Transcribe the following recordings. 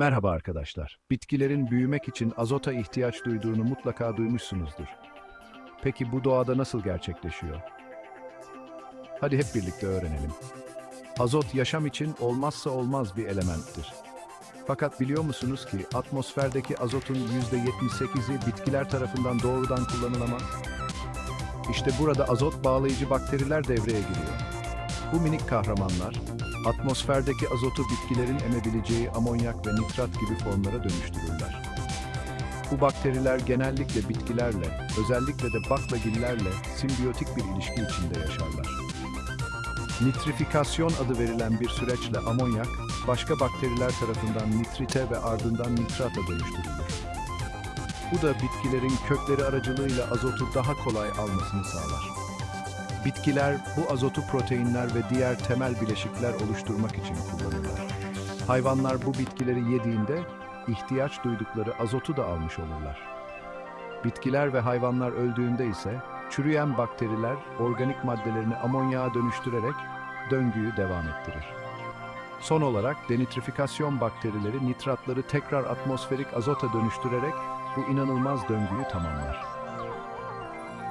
Merhaba arkadaşlar. Bitkilerin büyümek için azota ihtiyaç duyduğunu mutlaka duymuşsunuzdur. Peki bu doğada nasıl gerçekleşiyor? Hadi hep birlikte öğrenelim. Azot yaşam için olmazsa olmaz bir elementtir. Fakat biliyor musunuz ki atmosferdeki azotun %78'i bitkiler tarafından doğrudan kullanılamaz? İşte burada azot bağlayıcı bakteriler devreye giriyor. Bu minik kahramanlar, atmosferdeki azotu bitkilerin emebileceği amonyak ve nitrat gibi formlara dönüştürürler. Bu bakteriler genellikle bitkilerle, özellikle de baklagillerle simbiyotik bir ilişki içinde yaşarlar. Nitrifikasyon adı verilen bir süreçle amonyak, başka bakteriler tarafından nitrite ve ardından nitrata dönüştürülür. Bu da bitkilerin kökleri aracılığıyla azotu daha kolay almasını sağlar. Bitkiler bu azotu proteinler ve diğer temel bileşikler oluşturmak için kullanırlar. Hayvanlar bu bitkileri yediğinde ihtiyaç duydukları azotu da almış olurlar. Bitkiler ve hayvanlar öldüğünde ise çürüyen bakteriler organik maddelerini amonyağa dönüştürerek döngüyü devam ettirir. Son olarak denitrifikasyon bakterileri nitratları tekrar atmosferik azota dönüştürerek bu inanılmaz döngüyü tamamlar.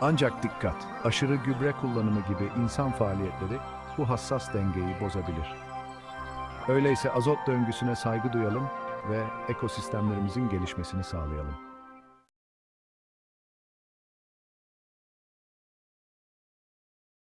Ancak dikkat, aşırı gübre kullanımı gibi insan faaliyetleri bu hassas dengeyi bozabilir. Öyleyse azot döngüsüne saygı duyalım ve ekosistemlerimizin gelişmesini sağlayalım.